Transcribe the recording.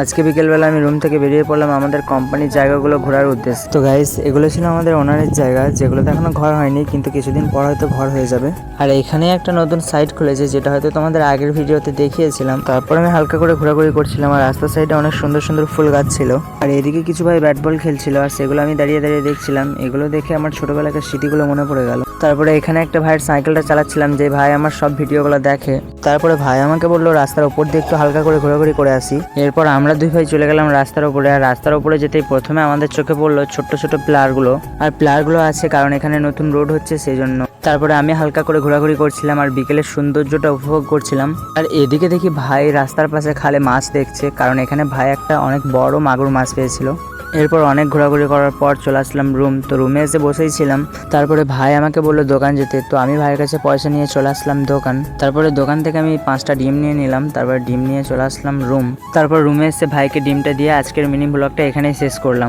আজকে বিকেলবেলা আমি রুম থেকে বেরিয়ে পড়লাম আমাদের কোম্পানির জায়গাগুলো ঘোরার উদ্দেশ্যে। তো গাইস এগুলো ছিল আমাদের ওনারের জায়গা, যেগুলোতে এখনও ঘর হয়নি, কিন্তু কিছুদিন পর হয়তো ঘর হয়ে যাবে। আর এখানে একটা নতুন সাইট খুলেছে, যেটা হয়তো তোমাদের আগের ভিডিওতে দেখিয়েছিলাম। তারপর আমি হালকা করে ঘোরাঘুরি করছিলাম, আর রাস্তার সাইডে অনেক সুন্দর সুন্দর ফুল গাছ ছিল। আর এদিকে কিছু ভাই ব্যাট বল খেলছিল, আর সেগুলো আমি দাঁড়িয়ে দাঁড়িয়ে দেখছিলাম। এগুলো দেখে আমার ছোটবেলাকার স্মৃতিগুলো মনে পড়ে গেল। তারপরে এখানে একটা ভাইয়ের সাইকেলটা চালাচ্ছিলাম যে ভাই আমার সব ভিডিওগুলো দেখে। তারপরে ভাই আমাকে বলল, রাস্তার উপর দিয়ে একটু হালকা করে ঘোরাঘুরি করে আসি। এরপর আমরা দুই ভাই চলে গেলাম রাস্তার উপরে। আর রাস্তার উপরে যেতেই প্রথমে আমাদের চোখে পড়ল ছোট্ট ছোট প্লারগুলো। আর প্লারগুলো আছে কারণ এখানে নতুন রোড হচ্ছে সেই জন্য তারপরে আমি হালকা করে ঘোরাঘুরি করছিলাম আর বিকেলের সৌন্দর্যটা উপভোগ করছিলাম। আর এদিকে দেখি ভাই রাস্তার পাশে খালে মাছ দেখছে, কারণ এখানে ভাই একটা অনেক বড় মাগুর মাছ পেয়েছিল। এরপর অনেক ঘোরাঘুরি করার পর চলে আসলাম রুম, তো রুমে এসে বসেই ছিলাম। তারপরে ভাই আমাকে বলল দোকান যেতে, তো আমি ভাইয়ের কাছে পয়সা নিয়ে চলে আসলাম দোকান। তারপরে দোকান থেকে আমি পাঁচটা ডিম নিয়ে নিলাম, তারপরে ডিম নিয়ে চলে আসলাম রুম। তারপর রুমে এসে ভাইকে ডিমটা দিয়ে আজকের মিনি ব্লগটা এখানেই শেষ করলাম।